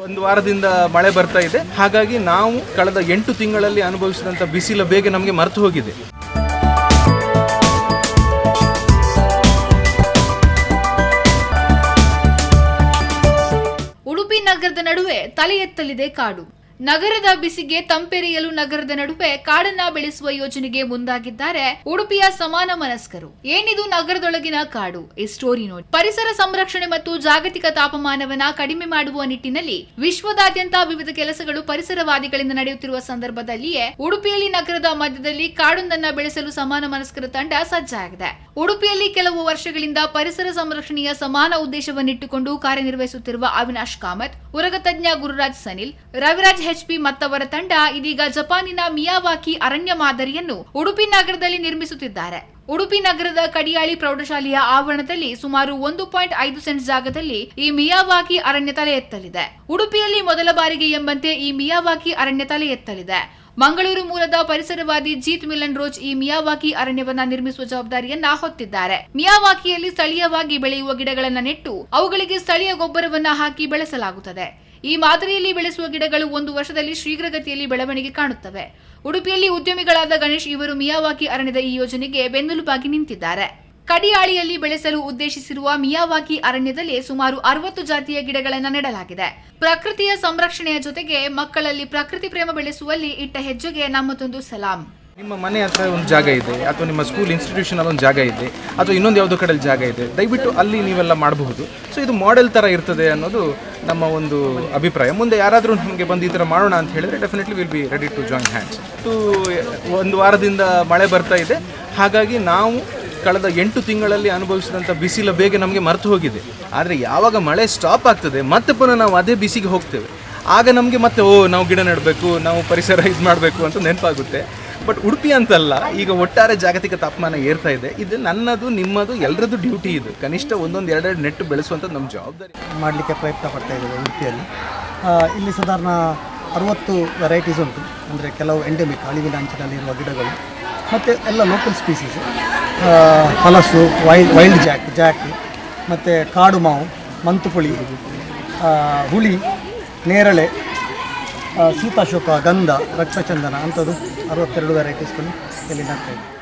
ಒಂದು ವಾರದಿಂದ ಮಳೆ ಬರ್ತಾ ಇದೆ. ಹಾಗಾಗಿ ನಾವು ಕಳೆದ ಎಂಟು ತಿಂಗಳಲ್ಲಿ ಅನುಭವಿಸಿದಂತ ಬಿಸಿಲ ಬೇಗ ನಮಗೆ ಮರೆತು ಹೋಗಿದೆ. ಉಡುಪಿ ನಗರದ ನಡುವೆ ತಲೆ ಎತ್ತಲಿದೆ ಕಾಡು. ನಗರದ ಬಿಸಿಗೆ ತಂಪೆರೆಯಲು ನಗರದ ನಡುವೆ ಕಾಡನ್ನ ಬೆಳೆಸುವ ಯೋಜನೆಗೆ ಮುಂದಾಗಿದ್ದಾರೆ ಉಡುಪಿಯ ಸಮಾನ ಮನಸ್ಕರು. ಏನಿದು ನಗರದೊಳಗಿನ ಕಾಡು? ಈ ಸ್ಟೋರಿ ನೋಡಿ. ಪರಿಸರ ಸಂರಕ್ಷಣೆ ಮತ್ತು ಜಾಗತಿಕ ತಾಪಮಾನವನ್ನ ಕಡಿಮೆ ಮಾಡುವ ನಿಟ್ಟಿನಲ್ಲಿ ವಿಶ್ವದಾದ್ಯಂತ ವಿವಿಧ ಕೆಲಸಗಳು ಪರಿಸರವಾದಿಗಳಿಂದ ನಡೆಯುತ್ತಿರುವ ಸಂದರ್ಭದಲ್ಲಿಯೇ ಉಡುಪಿಯಲ್ಲಿ ನಗರದ ಮಧ್ಯದಲ್ಲಿ ಕಾಡೊಂದನ್ನ ಬೆಳೆಸಲು ಸಮಾನ ಮನಸ್ಕರ ತಂಡ ಸಜ್ಜಾಗಿದೆ. ಉಡುಪಿಯಲ್ಲಿ ಕೆಲವು ವರ್ಷಗಳಿಂದ ಪರಿಸರ ಸಂರಕ್ಷಣೆಯ ಸಮಾನ ಉದ್ದೇಶವನ್ನಿಟ್ಟುಕೊಂಡು ಕಾರ್ಯನಿರ್ವಹಿಸುತ್ತಿರುವ ಅವಿನಾಶ್ ಕಾಮತ್, ಉರಗ ಗುರುರಾಜ್ ಸನಿಲ್, ರವಿರಾಜ್ ಹೆಚ್ಪಿ ಮತ್ತವರ ತಂಡ ಇದೀಗ ಜಪಾನಿನ ಮಿಯಾವಾಕಿ ಅರಣ್ಯ ಮಾದರಿಯನ್ನು ಉಡುಪಿ ನಗರದಲ್ಲಿ ನಿರ್ಮಿಸುತ್ತಿದ್ದಾರೆ. ಉಡುಪಿ ನಗರದ ಕಡಿಯಾಳಿ ಪ್ರೌಢಶಾಲೆಯ ಆವರಣದಲ್ಲಿ ಸುಮಾರು ಒಂದು ಪಾಯಿಂಟ್ ಐದು ಸೆಂಟ್ ಜಾಗದಲ್ಲಿ ಈ ಮಿಯಾವಾಕಿ ಅರಣ್ಯ ತಲೆ ಎತ್ತಲಿದೆ. ಉಡುಪಿಯಲ್ಲಿ ಮೊದಲ ಬಾರಿಗೆ ಎಂಬಂತೆ ಈ ಮಿಯಾವಾಕಿ ಅರಣ್ಯ ತಲೆ ಎತ್ತಲಿದೆ. ಮಂಗಳೂರು ಮೂಲದ ಪರಿಸರವಾದಿ ಜೀತ್ ಮಿಲನ್ ರೋಜ್ ಈ ಮಿಯಾವಾಕಿ ಅರಣ್ಯವನ್ನ ನಿರ್ಮಿಸುವ ಜವಾಬ್ದಾರಿಯನ್ನ ಹೊತ್ತಿದ್ದಾರೆ. ಮಿಯಾವಾಕಿಯಲ್ಲಿ ಸ್ಥಳೀಯವಾಗಿ ಬೆಳೆಯುವ ಗಿಡಗಳನ್ನ ನೆಟ್ಟು ಅವುಗಳಿಗೆ ಸ್ಥಳೀಯ ಗೊಬ್ಬರವನ್ನ ಹಾಕಿ ಬೆಳೆಸಲಾಗುತ್ತದೆ. ಈ ಮಾದರಿಯಲ್ಲಿ ಬೆಳೆಸುವ ಗಿಡಗಳು ಒಂದು ವರ್ಷದಲ್ಲಿ ಶೀಘ್ರಗತಿಯಲ್ಲಿ ಬೆಳವಣಿಗೆ ಕಾಣುತ್ತವೆ. ಉಡುಪಿಯಲ್ಲಿ ಉದ್ಯಮಿಗಳಾದ ಗಣೇಶ್ ಇವರು ಮಿಯಾವಾಕಿ ಅರಣ್ಯದ ಈ ಯೋಜನೆಗೆ ಬೆನ್ನೆಲುಬಾಗಿ ನಿಂತಿದ್ದಾರೆ. ಕಡಿಯಾಳಿಯಲ್ಲಿ ಬೆಳೆಸಲು ಉದ್ದೇಶಿಸಿರುವ ಮಿಯಾವಾಕಿ ಅರಣ್ಯದಲ್ಲಿ ಸುಮಾರು ಅರವತ್ತು ಜಾತಿಯ ಗಿಡಗಳನ್ನು ನೆಡಲಾಗಿದೆ. ಪ್ರಕೃತಿಯ ಸಂರಕ್ಷಣೆಯ ಜೊತೆಗೆ ಮಕ್ಕಳಲ್ಲಿ ಪ್ರಕೃತಿ ಪ್ರೇಮ ಬೆಳೆಸುವಲ್ಲಿ ಇಟ್ಟ ಹೆಜ್ಜೆಗೆ ನಮ್ಮದೊಂದು ಸಲಾಂ. ನಿಮ್ಮ ಮನೆ ಹತ್ರ ಒಂದು ಜಾಗ ಇದೆ, ಅಥವಾ ನಿಮ್ಮ ಸ್ಕೂಲ್ ಇನ್ಸ್ಟಿಟ್ಯೂಷನ್ ಅಲ್ಲಿ ಒಂದು ಜಾಗ ಇದೆ, ಅಥವಾ ಇನ್ನೊಂದು ಯಾವುದೋ ಕಡೆಯಲ್ಲಿ ಜಾಗ ಇದೆ, ದಯವಿಟ್ಟು ಅಲ್ಲಿ ನೀವೆಲ್ಲ ಮಾಡಬಹುದು. ಸೊ ಇದು ಮಾಡೆಲ್ ಥರ ಇರ್ತದೆ ಅನ್ನೋದು ನಮ್ಮ ಒಂದು ಅಭಿಪ್ರಾಯ. ಮುಂದೆ ಯಾರಾದರೂ ನಮಗೆ ಬಂದು ಈ ಥರ ಮಾಡೋಣ ಅಂತ ಹೇಳಿದ್ರೆ definitely will be ready to join hands to ಒಂದು ವಾರದಿಂದ ಮಳೆ ಬರ್ತಾ ಇದೆ. ಹಾಗಾಗಿ ನಾವು ಕಳೆದ ಎಂಟು ತಿಂಗಳಲ್ಲಿ ಅನುಭವಿಸಿದಂಥ ಬಿಸಿಲ ಬೇಗ ನಮಗೆ ಮರೆತು ಹೋಗಿದೆ. ಆದರೆ ಯಾವಾಗ ಮಳೆ ಸ್ಟಾಪ್ ಆಗ್ತದೆ, ಮತ್ತೆ ಪುನಃ ನಾವು ಅದೇ ಬಿಸಿಗೆ ಹೋಗ್ತೇವೆ. ಆಗ ನಮಗೆ ಮತ್ತೆ, ಓ, ನಾವು ಗಿಡ ನೆಡಬೇಕು, ನಾವು ಪರಿಸರ ಇದು ಮಾಡಬೇಕು ಅಂತ ನೆನಪಾಗುತ್ತೆ. ಬಟ್ ಉಡುಪಿ ಅಂತಲ್ಲ, ಈಗ ಒಟ್ಟಾರೆ ಜಾಗತಿಕ ತಾಪಮಾನ ಏರ್ತಾ ಇದೆ. ಇದು ನನ್ನದು, ನಿಮ್ಮದು ಎಲ್ಲರದ್ದು ಡ್ಯೂಟಿ ಇದು. ಕನಿಷ್ಠ ಒಂದೊಂದು ಎರಡೆರಡು ನೆಟ್ಟು ಬೆಳೆಸುವಂಥ ನಮ್ಮ ಜವಾಬ್ದಾರಿ. ಮಾಡಲಿಕ್ಕೆ ಪ್ರಯತ್ನ ಪಡ್ತಾ ಇದ್ದೇವೆ ಉಡುಪಿಯಲ್ಲಿ. ಇಲ್ಲಿ ಸಾಧಾರಣ ಅರವತ್ತು ವೆರೈಟೀಸ್ ಉಂಟು. ಅಂದರೆ ಕೆಲವು ಎಂಡೆಮಿಕ್ ಅಳಿವಿನ ಅಂಚಿನಲ್ಲಿರುವ ಗಿಡಗಳು, ಮತ್ತು ಎಲ್ಲ ಲೋಕಲ್ ಸ್ಪೀಸೀಸ್ ಹಲಸು ವೈಲ್ಡ್ ವೈಲ್ಡ್ ಜಾಕ್ ಜಾಕ್ ಮತ್ತು ಕಾಡು ಮಾವು, ಮಂತುಪುಳಿ ಹುಳಿ, ನೇರಳೆ ಸೀತಾಶೋಕ ಗಂಧ ರಕ್ತಚಂದನ ಅಂಥದ್ದು ಅರವತ್ತೆರಡು ವೆರೈಟೀಸ್ಗಳು ಇಲ್ಲಿ ನಡ್ತಾ ಇದೆ?